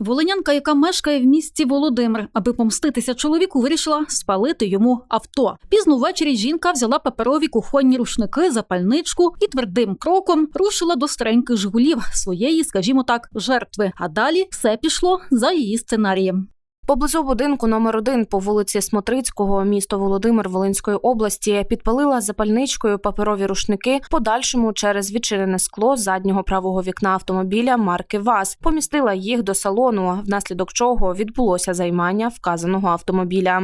Волинянка, яка мешкає в місті Володимир, аби помститися чоловіку, вирішила спалити йому авто. Пізно ввечері жінка взяла паперові кухонні рушники, запальничку і твердим кроком рушила до стареньких жигулів своєї, скажімо так, жертви. А далі все пішло за її сценарієм. Поблизу будинку номер 1 по вулиці Смотрицького, місто Володимир Волинської області, підпалила запальничкою паперові рушники. Подальшому через відчинене скло заднього правого вікна автомобіля марки ВАЗ помістила їх до салону, внаслідок чого відбулося займання вказаного автомобіля.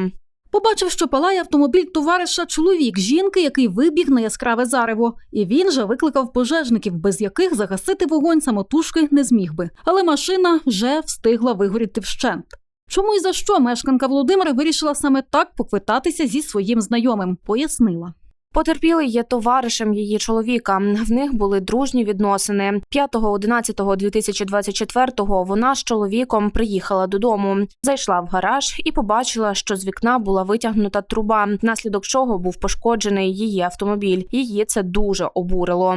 Побачив, що палає автомобіль товариша чоловік жінки, який вибіг на яскраве зарево, і він же викликав пожежників, без яких загасити вогонь самотужки не зміг би. Але машина вже встигла вигоріти вщент. Чому і за що мешканка Володимира вирішила саме так поквитатися зі своїм знайомим? Пояснила. Потерпілий є товаришем її чоловіка. В них були дружні відносини. 5.11.2024 вона з чоловіком приїхала додому, зайшла в гараж і побачила, що з вікна була витягнута труба, внаслідок чого був пошкоджений її автомобіль. Її це дуже обурило.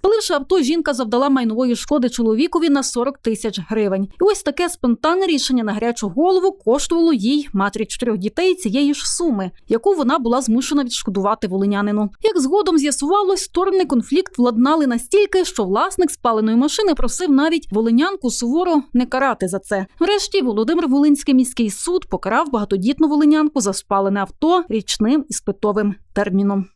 Спаливши авто, жінка завдала майнової шкоди чоловікові на 40 тисяч гривень. І ось таке спонтанне рішення на гарячу голову коштувало їй матері чотирьох дітей цієї ж суми, яку вона була змушена відшкодувати волинянину. Як згодом з'ясувалось, сторони конфлікт владнали настільки, що власник спаленої машини просив навіть волинянку суворо не карати за це. Врешті Володимир Волинський міський суд покарав багатодітну волинянку за спалене авто річним іспитовим терміном.